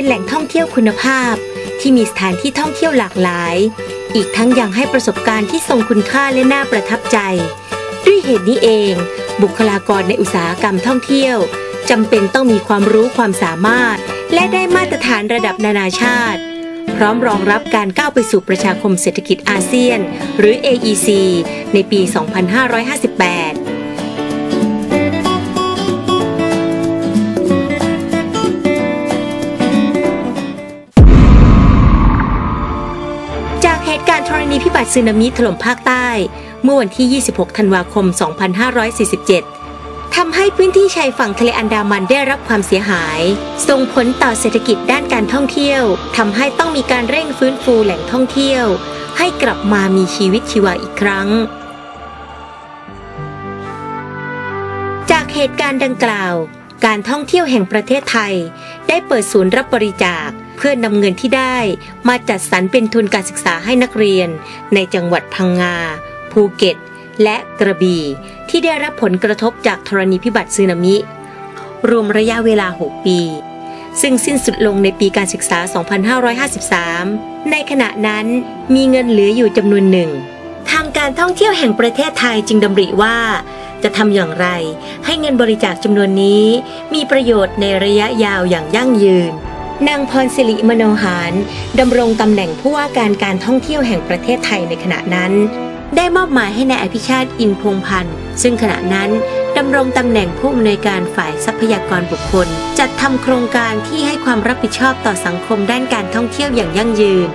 เป็นแหล่งท่องเที่ยวคุณภาพ ที่มีสถานที่ท่องเที่ยวหลากหลาย อีกทั้งยังให้ประสบการณ์ที่ทรงคุณค่าและน่าประทับใจ ด้วยเหตุนี้เอง บุคลากรในอุตสาหกรรมท่องเที่ยวจำเป็นต้องมีความรู้ความสามารถ และได้มาตรฐานระดับนานาชาติ พร้อมรองรับการก้าวไปสู่ประชาคมเศรษฐกิจอาเซียน หรือ AEC ในปี 2558 ณีพิบัติสึนามิถล่มภาคใต้ เมื่อวันที่ 26 ธันวาคม 2547 ทำให้พื้นที่ชายฝั่งทะเลอันดามันได้รับความเสียหาย ส่งผลต่อเศรษฐกิจด้านการท่องเที่ยว ทำให้ต้องมีการเร่งฟื้นฟูแหล่งท่องเที่ยว ให้กลับมามีชีวิตชีวาอีกครั้ง จากเหตุการณ์ดังกล่าว การท่องเที่ยวแห่งประเทศไทย ได้เปิดศูนย์รับบริจาค เพื่อนำเงินที่ได้มาจัดสรรเป็นทุนการศึกษาให้นักเรียน ในจังหวัดพังงา ภูเก็ต และกระบี่ ที่ได้รับผลกระทบจากธรณีพิบัติสึนามิ รวมระยะเวลา 6 ปี ซึ่งสิ้นสุดลงในปีการศึกษา 2553 ในขณะนั้นมีเงินเหลืออยู่จำนวนหนึ่ง ทางการท่องเที่ยวแห่งประเทศไทยจึงดำริว่าจะทำอย่างไร ให้เงินบริจาคจำนวนนี้ มีประโยชน์ในระยะยาวอย่างยั่งยืน นางพรศิริมโนหารดำรงตำแหน่งผู้ว่าการการท่องเที่ยวแห่งประเทศไทยในขณะนั้น ได้มอบหมายให้นายอภิชาติอินพงพันธ์ซึ่งขณะนั้นดำรงตำแหน่งผู้อำนวยการฝ่ายทรัพยากรบุคคล จัดทำโครงการที่ให้ความรับผิดชอบต่อสังคมด้านการท่องเที่ยวอย่างยั่งยืน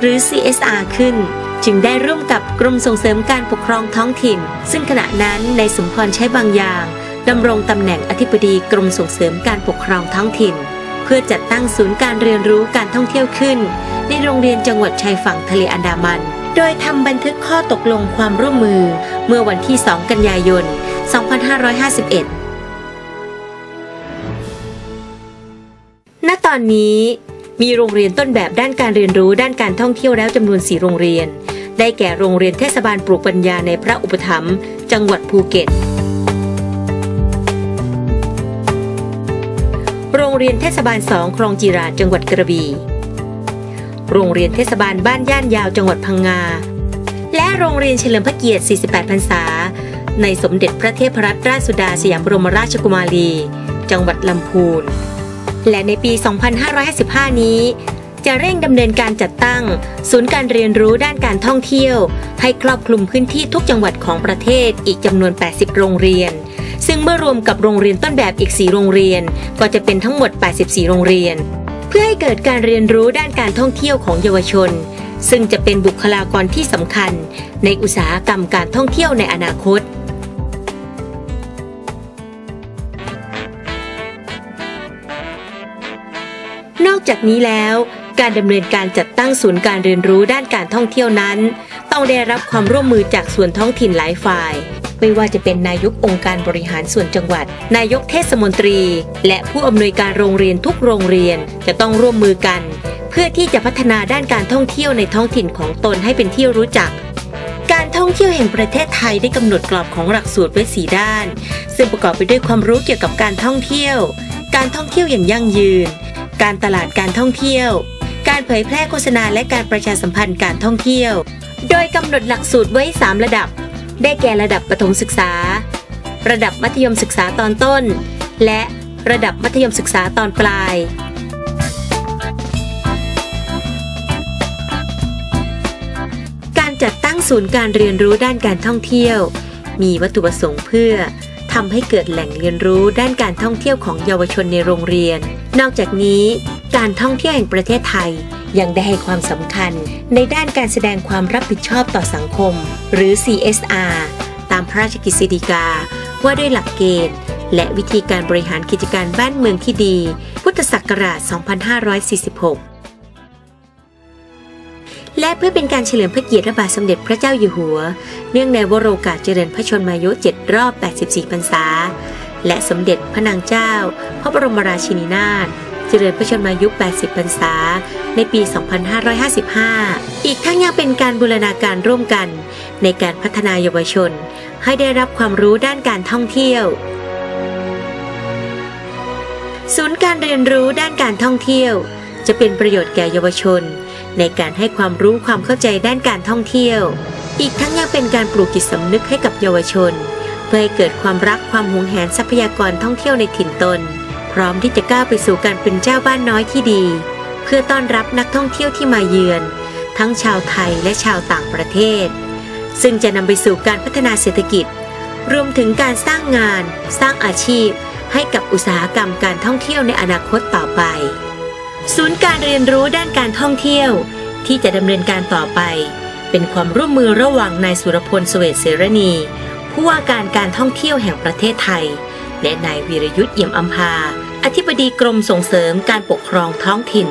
หรือ CSR ขึ้น จึงได้ร่วมกับกรมส่งเสริมการปกครองท้องถิ่น ซึ่งขณะนั้นนายสมพรใช้บางอย่างดำรงตำแหน่งอธิบดีกรมส่งเสริมการปกครองท้องถิ่น เพื่อจัดตั้งศูนย์การเรียนรู้การท่องเที่ยวขึ้น ในโรงเรียนจังหวัดชายฝั่งทะเลอันดามัน โดยทำบันทึกข้อตกลงความร่วมมือเมื่อวันที่ 2 กันยายน 2551ณตอนนี้มีโรงเรียนต้นแบบด้านการเรียนรู้ด้านการท่องเที่ยวแล้วจำนวน 4 โรงเรียน ได้แก่โรงเรียนเทศบาลปลูกปัญญาในพระอุปถัมภ์จังหวัดภูเก็ต โรงเรียนเทศบาลสองคลองจีราจังหวัดกระบี่ โรงเรียนเทศบาลบ้านย่านยาวจังหวัดพังงา และโรงเรียนเฉลิมพระเกียรติ 48 พรรษา ในสมเด็จพระเทพรัตนราชสุดาสยามบรมราชกุมารี จังหวัดลำพูน และในปี 2555 นี้ จะเร่งดำเนินการจัดตั้ง ศูนย์การเรียนรู้ด้านการท่องเที่ยว ให้ครอบคลุมพื้นที่ทุกจังหวัดของประเทศอีกจำนวน 80 โรงเรียน ซึ่งเมื่อรวมกับโรงเรียนต้นแบบอีก 4 โรงเรียน ก็จะเป็นทั้งหมด 84 โรงเรียน เพื่อให้เกิดการเรียนรู้ด้านการท่องเที่ยวของเยาวชน ซึ่งจะเป็นบุคลากรที่สำคัญ ในอุตสาหกรรมการท่องเที่ยวในอนาคตนอกจากนี้แล้วการดำเนินการจัดตั้งศูนย์การเรียนรู้ด้านการท่องเที่ยวนั้น ต้องได้รับความร่วมมือจากส่วนท้องถิ่นหลายฝ่าย ไม่ว่าจะเป็นนายกองค์การบริหารส่วนจังหวัด นายกเทศมนตรี และผู้อำนวยการโรงเรียนทุกโรงเรียนจะต้องร่วมมือกัน เพื่อที่จะพัฒนาด้านการท่องเที่ยวในท้องถิ่นของตนให้เป็นที่รู้จักการท่องเที่ยวแห่งประเทศไทยได้กำหนดกรอบของหลักสูตรไว้สีด้าน ซึ่งประกอบไปด้วยความรู้เกี่ยวกับการท่องเที่ยว การท่องเที่ยวอย่างยั่งยืน การตลาดการท่องเที่ยว การเผยแพร่โฆษณาและการประชาสัมพันธ์การท่องเที่ยว โดยกำหนดหลักสูตรไว้ 3 ระดับ ได้แก่ระดับประถมศึกษา ระดับมัธยมศึกษาตอนต้น และระดับมัธยมศึกษาตอนปลาย การจัดตั้งศูนย์การเรียนรู้ด้านการท่องเที่ยว มีวัตถุประสงค์เพื่อทำให้เกิดแหล่งเรียนรู้ด้านการท่องเที่ยวของเยาวชนในโรงเรียน นอกจากนี้ การท่องเที่ยวแห่งประเทศไทย ยังได้ให้ความสำคัญในด้านการแสดงความรับผิดชอบต่อสังคม หรือ CSR ตามพระราชกฤษฎีกา ว่าด้วยหลักเกณฑ์ และวิธีการบริหารกิจการบ้านเมืองที่ดี พุทธศักราช 2546และเพื่อเป็นการเฉลิมพระเกียรติพระบาทสมเด็จพระเจ้าอยู่หัว เนื่องในวโรกาสเจริญพระชนมายุ7รอบ 84 พรรษา และสมเด็จพระนางเจ้า พระบรมราชินีนาถ เจริญพระชนมายุ 80 พรรษา ในปี 2555 อีกทั้งยังเป็นการบูรณาการร่วมกัน ในการพัฒนาเยาวชน ให้ได้รับความรู้ด้านการท่องเที่ยว ศูนย์การเรียนรู้ด้านการท่องเที่ยว จะเป็นประโยชน์แก่เยาวชน ในการให้ความรู้ความเข้าใจด้านการท่องเที่ยว อีกทั้งยังเป็นการปลูกจิตสำนึกให้กับเยาวชน เพื่อให้เกิดความรักความหวงแหนทรัพยากรท่องเที่ยวในถิ่นตน พร้อมที่จะก้าวไปสู่การเป็นเจ้าบ้านน้อยที่ดี เพื่อต้อนรับนักท่องเที่ยวที่มาเยือน ทั้งชาวไทยและชาวต่างประเทศ ซึ่งจะนำไปสู่การพัฒนาเศรษฐกิจ รวมถึงการสร้างงาน สร้างอาชีพ ให้กับอุตสาหกรรมการท่องเที่ยวในอนาคตต่อไป ศูนย์การเรียนรู้ด้านการท่องเที่ยว ที่จะดำเนินการต่อไป เป็นความร่วมมือระหว่างนายสุรพลสเวตเสรณีผู้ว่าการการท่องเที่ยวแห่งประเทศไทย และนายวีรยุทธ์เอี่ยมอัมพา อธิบดีกรมส่งเสริมการปกครองท้องถิ่น